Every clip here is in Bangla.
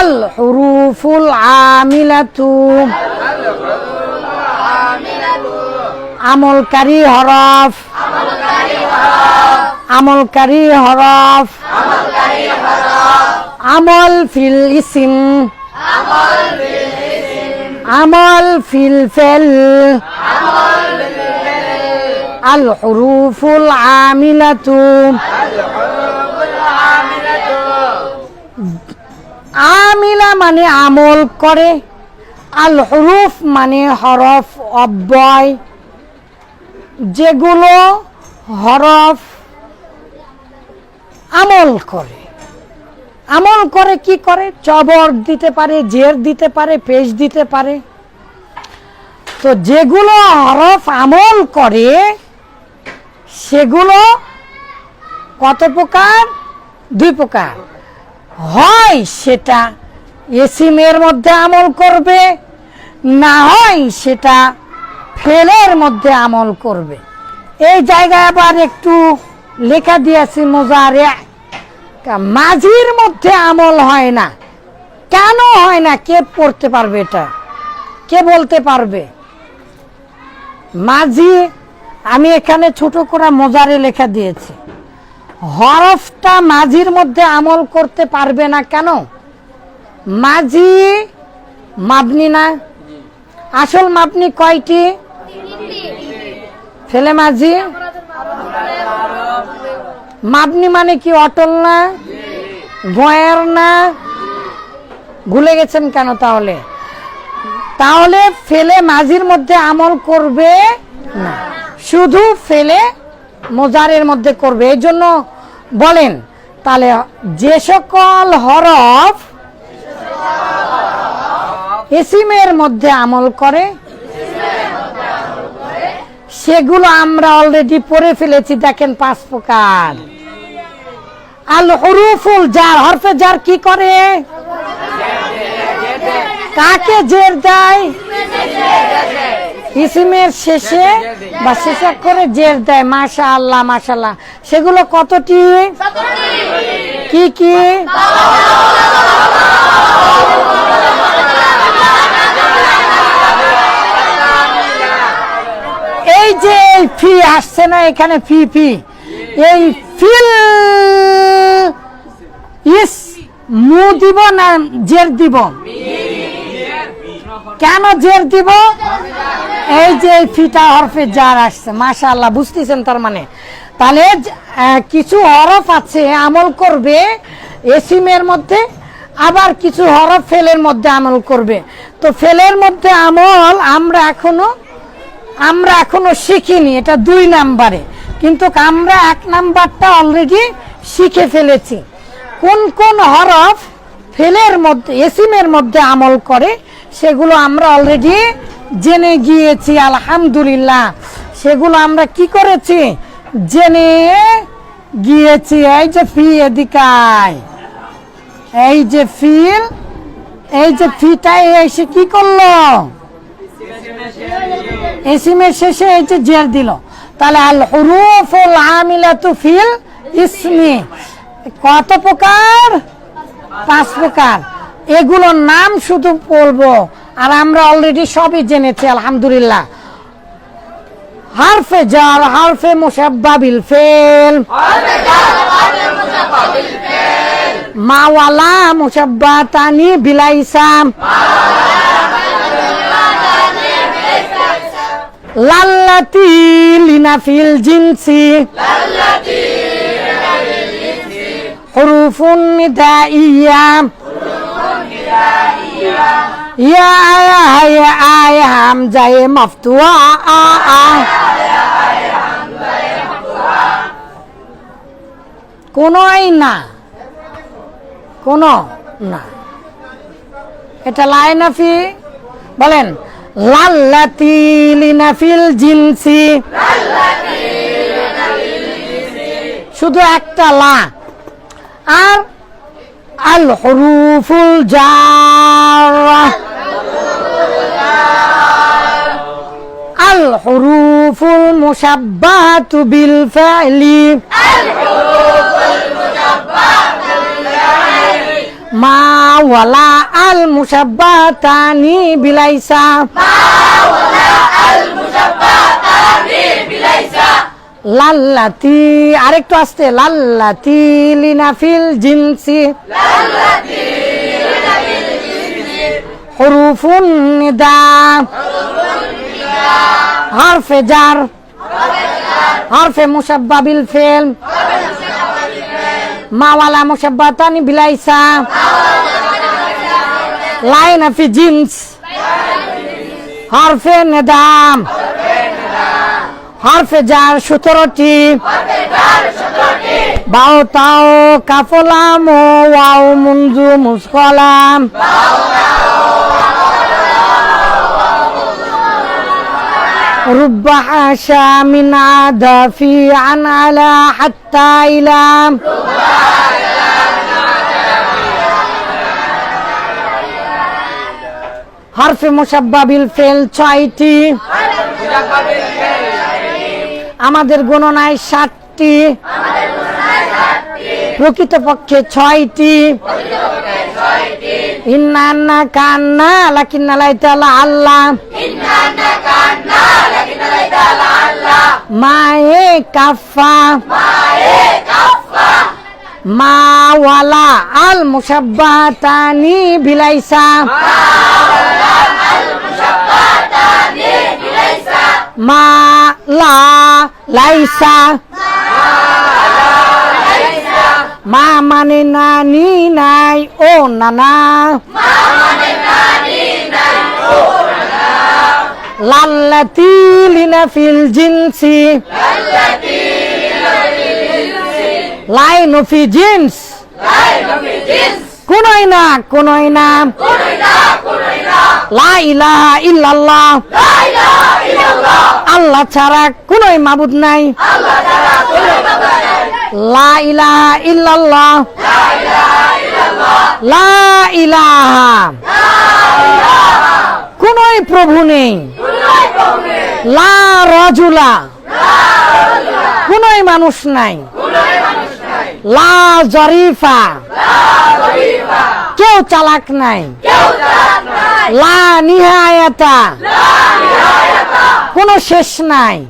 আল হুরুফুল আমিলাতু আমলকারী হরফ আমলকারী হরফ আমল ফিল ইসিম আমল ফিল ফেল আল হুরুফুল আমিলা মানে আমল করে আল হরুফ মানে হরফ অব্যয়। যেগুলো হরফ আমল করে। আমল করে কি করে? চবর দিতে পারে, জের দিতে পারে, পেশ দিতে পারে। তো যেগুলো হরফ আমল করে, সেগুলো কত প্রকার? দুই প্রকার। হয় সেটা এসি এসিমের মধ্যে আমল করবে, না হয় সেটা ফেলের মধ্যে আমল করবে। এই জায়গায় আবার একটু লেখা দিয়েছি মোজারে মাঝির মধ্যে আমল হয় না। কেন হয় না? কে পড়তে পারবে এটা? কে বলতে পারবে? মাঝি, আমি এখানে ছোট করে মোজারে লেখা দিয়েছি। হরফটা মাঝির মধ্যে আমল করতে পারবে না কেন? মাঝি মাবনি না? আসল মাপনি কয়টি? ফেলে মাঝি? মাপনি মানে কি অটল না? ভয়ের না? ভুলে গেছেন কেন তাহলে? তাহলে ফেলে মাঝির মধ্যে আমল করবে না। শুধু ফেলে মোজারের মধ্যে করবে। এই জন্য বলেন, তাহলে যে সকল হরফ এসিমের মধ্যে আমল করে, সেগুলো আমরা অলরেডি পড়ে ফেলেছি, দেখেন পাঁচ প্রকার। আল হরুফুল যার হরফে যার কি করে? কাকে জের দেয়? ইসিমের শেষে বা শেষ করে জের দেয় মাশা আল্লাহ মাশাল্লাহ সেগুলো কতটি? কি কি? এই যে ফি আসছে না এখানে ফি ফি। এই ফিল ইস মু দিব না জের দিব? কেন জের দিব? এই যে ফিটা হরফে যার আসছে, মাশাআল্লাহ, বুঝতেছেন তার মানে? তাহলে কিছু হরফ আছে, আমল করবে এসিমের মধ্যে, আবার কিছু হরফ ফেলের মধ্যে আমল করবে। তো ফেলের মধ্যে আমল আমরা এখনও আমরা এখনও শিখিনি, এটা দুই নাম্বারে। কিন্তু আমরা এক নাম্বারটা অলরেডি শিখে ফেলেছি। কোন কোন হরফ ফেলের মধ্যে, এসিমের মধ্যে আমল করে, সেগুলো আমরা অলরেডি জেনে গিয়েছি, আলহামদুলিল্লাহ। সেগুলো আমরা কি করেছি? জেনে গিয়েছি, এই যে ফি এদিকায়। এই যে ফিল এই যে ফিটাই এসে কি করল? এসিমের শেষে এই যে জের দিল। তাহলে আল হুরুফুল আমিলাতু ফিল ইসমি। কত প্রকার? পাঁচ প্রকার। এগুলোর নাম শুধু বলব। আর আমরা অলরেডি সবই জেনেছি, আলহামদুলিল্লাহ। হারফে জার হারফে মুসাব্বা বিল ফেল। মাওয়ালা মুসাব্বা তানি বিলাইসাম লাল্লাতি লিনাফিল জিনসি। হুরুফুন নিদাইয়া। ইয়া আয়া হায়া আয়া হামজায়ে মাফতুয়া আ আ কোনোই না কোনো না এটা লাইনাফি বলেন লাল্লাতি লিনাফিল জিনসি শুধু একটা লা আর আল হরুফুল জার আল হরুফুল মুসাব্বাহাতু বিল ফাইলি মা ওয়ালা আল মুসাব্বাতানি বিলাইসা লাল্লাতি আরেকটু আসতে লাল্লাতি লিনাফিল জিনসি হরুফুন নিদা হরফে জার, হরফে মুসাব্বা বিল ফেল, মাওয়ালা মুসাব্বাতানি বিলাইসা, লাইন ফি জিন্স, হরফে নেদাম, হরফে জার সতেরোটি, বাও তাও কাফলাম ও ওয়াও মুঞ্জু মুসকলাম رب حاشا من عدا في عن على حتى إلى حرف مشبه بالفعل ছয়টি আমাদের গণনায় ষাটটি প্রকৃতপক্ষে ছয়টি ইন্না কান্না লাকিন্না লাইতালা আল্লাহ মায়ে কাফা। মাওয়ালা আল মুসাব্বাতানি বিলাইসা। মা লা লাইসা। মা মানে নানি নাই ও নানা। লিনা ফিল জিনসি। লাইন ফি জিন্স। কোনই না কোনই না। লা ইল্লাল্লাহ। আল্লাহ ছাড়া কোনই মাবুদ নাই। লা ইল্লাল্লাহ। লা কোনই প্রভু নেই। লা রাজুলা। কোনই মানুষ নাই। লা জরিফা। কেউ চালাক নাই। লা নিহায়াতা। কোনো শেষ নাই।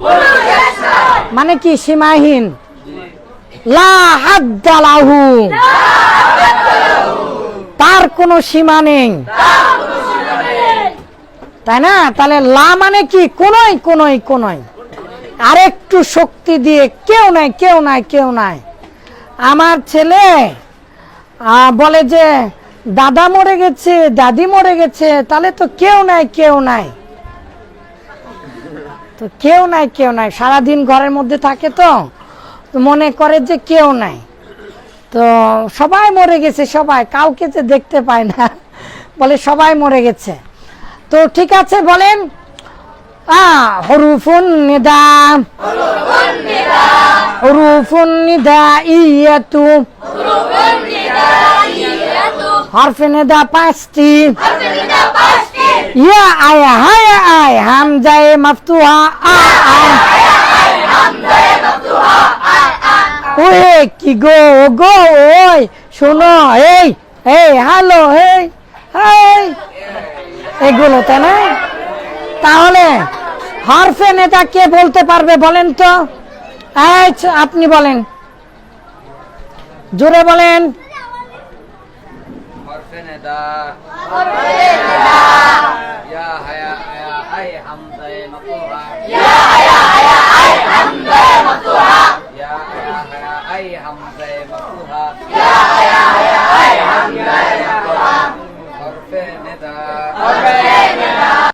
মানে কি সীমাহীন? লা হাদ্দালাহু। তার কোনো সীমা নেই। তাই না? তাহলে লা মানে কি? কোনই কোনই কোনই। আরেকটু শক্তি দিয়ে কেউ নাই কেউ নাই কেউ নাই। আমার ছেলে বলে যে, দাদা মরে গেছে, দাদি মরে গেছে, তাহলে তো কেউ নাই কেউ নাই। তো কেউ নাই কেউ নাই। সারাদিন ঘরের মধ্যে থাকে তো মনে করে যে কেউ নাই। তো সবাই মরে গেছে, সবাই। কাউকে যে দেখতে পায় না, বলে সবাই মরে গেছে। তো ঠিক আছে, বলেন। হরুফুন নিদা। হরুফুন নিদা ইয়াতু। হরফে নিদা পাঁচটি। ইয়া আয়া, হায়া আয়, হামজায়ে মাফতুহা, আ ওয়ে কি গো ও গো, ওই, শোনো, এই এই হ্যালো এই এই এগুলো তাই না? তাহলে হরফে নেতা কে বলতে পারবে বলেন তো? আপনি বলেন। জোরে বলেন। হরফে নেদা